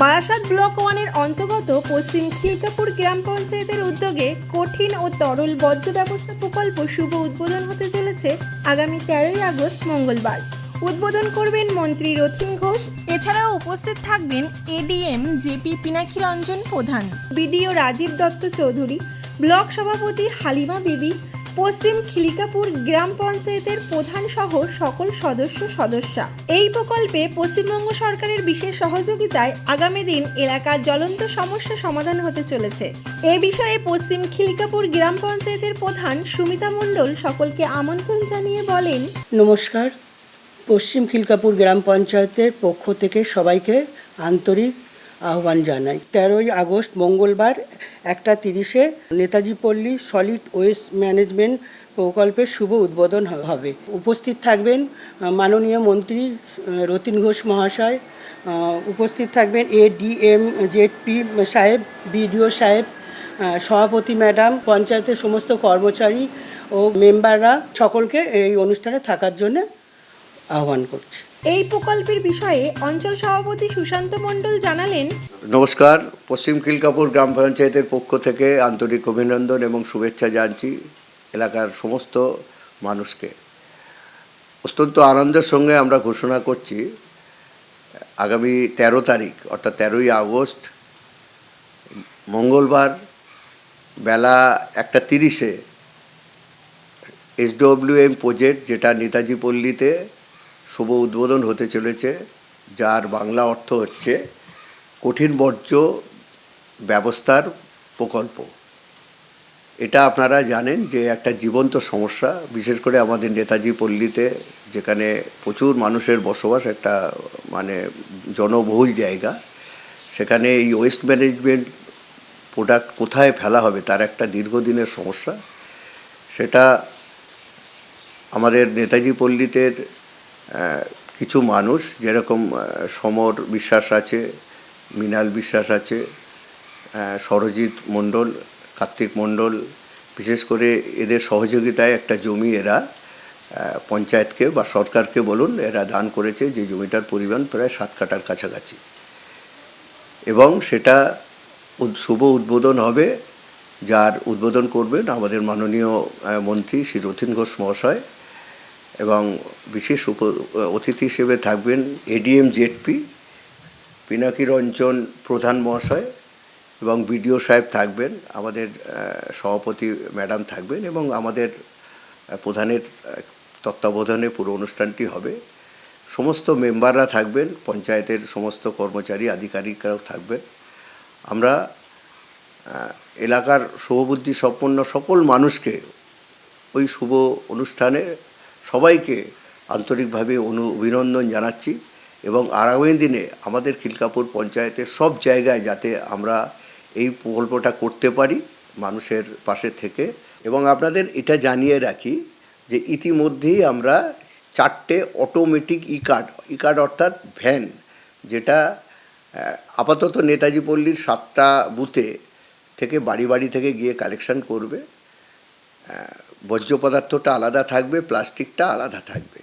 Barasat block ওয়ানের অন্তর্গত পশ্চিম খিলকাপুর গ্রাম পঞ্চায়েতের উদ্যোগে কঠিন ও তরল বর্জ্য ব্যবস্থা প্রকল্প শুভ উদ্বোধন হতে চলেছে আগামী তেরোই আগস্ট মঙ্গলবার। উদ্বোধন করবেন মন্ত্রী রথিন ঘোষ। এছাড়াও উপস্থিত থাকবেন ADM JP Pinakshi Ranjan Pradhan. BDO Rajib Dutta Chowdhury. Block সভাপতি হালিমা বিবি। পশ্চিম খিলিকাপুর গ্রাম পঞ্চায়েতের প্রধান সহ সকল সদস্য সদস্যা। এই প্রকল্পে পশ্চিমবঙ্গ সরকারের বিশেষ সহযোগিতায় আগামী দিন এলাকার জ্বলন্ত সমস্যা সমাধান হতে চলেছে। এ বিষয়ে পশ্চিম খিলিকাপুর গ্রাম পঞ্চায়েতের প্রধান সুমিতা মণ্ডল সকলকে আমন্ত্রণ জানিয়ে বলেন, নমস্কার। পশ্চিম খিলকাপুর গ্রাম পঞ্চায়েতের পক্ষ থেকে সবাইকে আন্তরিক আহ্বান জানাই। তেরোই আগস্ট মঙ্গলবার একটা তিরিশে নেতাজি পল্লী সলিড ওয়েস্ট ম্যানেজমেন্ট প্রকল্পের শুভ উদ্বোধন হবে। উপস্থিত থাকবেন মাননীয় মন্ত্রী রতিন ঘোষ মহাশয় উপস্থিত থাকবেন এডিএম জেডপি সাহেব বিডিও সাহেব সভাপতি ম্যাডাম, পঞ্চায়েতের সমস্ত কর্মচারী ও মেম্বাররা, সকলকে এই অনুষ্ঠানে থাকার জন্য আহ্বান করছি। এই প্রকল্পের বিষয়ে অঞ্চল সভাপতি সুশান্ত মণ্ডল জানালেন নমস্কার। পশ্চিম খিলকাপুর গ্রাম পঞ্চায়েতের পক্ষ থেকে আন্তরিক অভিনন্দন এবং শুভেচ্ছা জানছি এলাকার সমস্ত মানুষকে। অত্যন্ত আনন্দের সঙ্গে আমরা ঘোষণা করছি আগামী তেরো তারিখ অর্থাৎ তেরোই আগস্ট মঙ্গলবার বেলা একটা তিরিশে এসডব্লিউএম প্রজেক্ট যেটা নেতাজি পল্লীতে শুভ উদ্বোধন হতে চলেছে যার বাংলা অর্থ হচ্ছে কঠিন বর্জ্য ব্যবস্থার প্রকল্প। এটা আপনারা জানেন যে একটা জীবন্ত সমস্যা বিশেষ করে আমাদের নেতাজি পল্লীতে যেখানে প্রচুর মানুষের বসবাস একটা মানে জনবহুল জায়গা সেখানে এই ওয়েস্ট ম্যানেজমেন্ট প্রোডাক্ট কোথায় ফেলা হবে তার একটা দীর্ঘদিনের সমস্যা। সেটা আমাদের নেতাজি পল্লীতের আহ, কিছু মানুষ যেরকম সমর বিশ্বাস আছে, মৃণাল বিশ্বাস আছে সরজিৎ মণ্ডল, কার্তিক মণ্ডল, বিশেষ করে এদের সহযোগিতায় একটা জমি এরা পঞ্চায়েতকে বা সরকারকে বলুন, এরা দান করেছে যে জমিটার পরিমাণ প্রায় সাত কাটার কাছাকাছি। এবং সেটা শুভ উদ্বোধন হবে, যার উদ্বোধন করবেন আমাদের মাননীয় মন্ত্রী শ্রী রথিন ঘোষ মহাশয়। এবং বিশেষ উপ, অতিথি হিসেবে থাকবেন এডিএম জেডপি, পিনাকি রঞ্জন প্রধান মহাশয় এবং বিডিও সাহেব থাকবেন, আমাদের সভাপতি ম্যাডাম থাকবেন এবং আমাদের প্রধানের, তত্ত্বাবধানে পুরো অনুষ্ঠানটি হবে। সমস্ত মেম্বাররা থাকবেন, পঞ্চায়েতের সমস্ত কর্মচারী, আধিকারিকরাও থাকবেন। আমরা এলাকার শুভবুদ্ধি সম্পন্ন সকল মানুষকে ওই শুভ অনুষ্ঠানে সবাইকে আন্তরিকভাবে অনু, অভিনন্দন জানাচ্ছি এবং আগামী দিনে আমাদের খিলকাপুর পঞ্চায়েতের সব জায়গায় যাতে আমরা এই প্রকল্পটা করতে পারি মানুষের পাশে থেকে। এবং আপনাদের এটা জানিয়ে রাখি যে ইতিমধ্যেই আমরা চারটে automatic E card E card অর্থাৎ ভ্যান যেটা আপাতত নেতাজি পল্লীর সাতটা বুথে থেকে বাড়ি বাড়ি থেকে গিয়ে কালেকশন করবে। বর্জ্য পদার্থটা আলাদা থাকবে, প্লাস্টিকটা আলাদা থাকবে।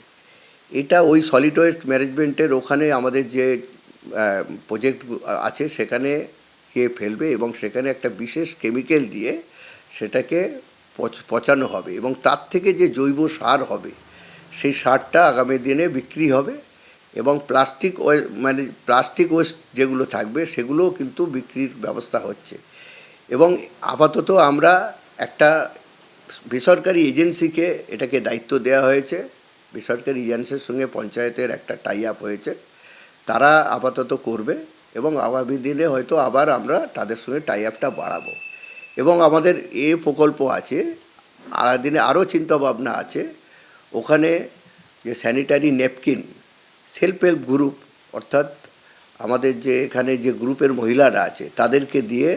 এটা ওই সলিড ওয়েস্ট ম্যানেজমেন্টের ওখানে আমাদের যে প্রজেক্ট আছে, সেখানে কে ফেলবে এবং সেখানে একটা বিশেষ কেমিক্যাল দিয়ে সেটাকে পচ- পচানো হবে এবং তার থেকে যে জৈব সার হবে, সেই সারটা আগামী দিনে বিক্রি হবে এবং প্লাস্টিক মানে প্লাস্টিক ওয়েস্ট যেগুলো থাকবে, সেগুলোও কিন্তু বিক্রির ব্যবস্থা হচ্ছে। এবং আপাতত আমরা একটা বেসরকারি এজেন্সিকে এটাকে দায়িত্ব দেওয়া হয়েছে। বেসরকারি এজেন্সির সঙ্গে পঞ্চায়েতের একটা টাই আপ হয়েছে। তারা আপাতত করবে এবং আগামী দিনে হয়তো আবার আমরা তাদের সঙ্গে টাই আপটা বাড়াবো। এবং আমাদের এ প্রকল্প আছে দিনে আরও চিন্তাভাবনা আছে। ওখানে যে sanitary napkin self help group অর্থাৎ আমাদের যে এখানে যে গ্রুপের মহিলারা আছে, তাদেরকে দিয়ে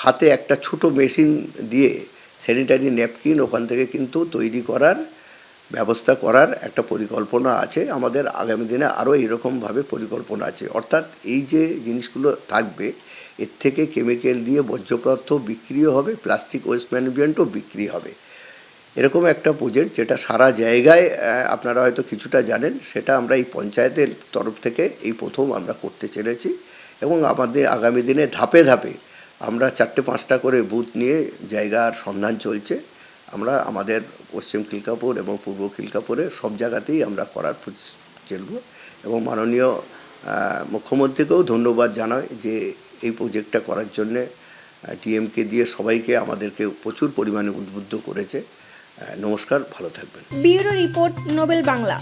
হাতে একটা ছোট মেশিন দিয়ে স্যানিটারি ন্যাপকিন ওখান থেকে কিন্তু তৈরি করার ব্যবস্থা করার একটা পরিকল্পনা আছে। আমাদের আগামী দিনে আরও এরকমভাবে পরিকল্পনা আছে। অর্থাৎ এই যে জিনিসগুলো থাকবে, এর থেকে কেমিক্যাল দিয়ে বর্জ্য পদার্থ বিক্রিও হবে প্লাস্টিক ওয়েস্ট ম্যানেজমেন্টও বিক্রি হবে। এরকম একটা প্রজেক্ট যেটা সারা জায়গায় আপনারা হয়তো কিছুটা জানেন, সেটা আমরা এই পঞ্চায়েতের তরফ থেকে এই প্রথম আমরা করতে চলেছি। এবং আমাদের আগামী দিনে ধাপে ধাপে আমরা চারটে পাঁচটা করে বুথ নিয়ে জায়গার সন্ধান চলছে। আমরা আমাদের পশ্চিম খিলকাপুর এবং পূর্ব খিলকাপুরে সব জায়গাতেই আমরা করার চলব এবং মাননীয় মুখ্যমন্ত্রীকেও ধন্যবাদ জানাই যে এই প্রজেক্টটা করার জন্যে টিএমকে দিয়ে সবাইকে আমাদেরকে প্রচুর পরিমাণে উদ্বুদ্ধ করেছে। নমস্কার, ভালো থাকবেন। Bureau report, Nobel Bangla.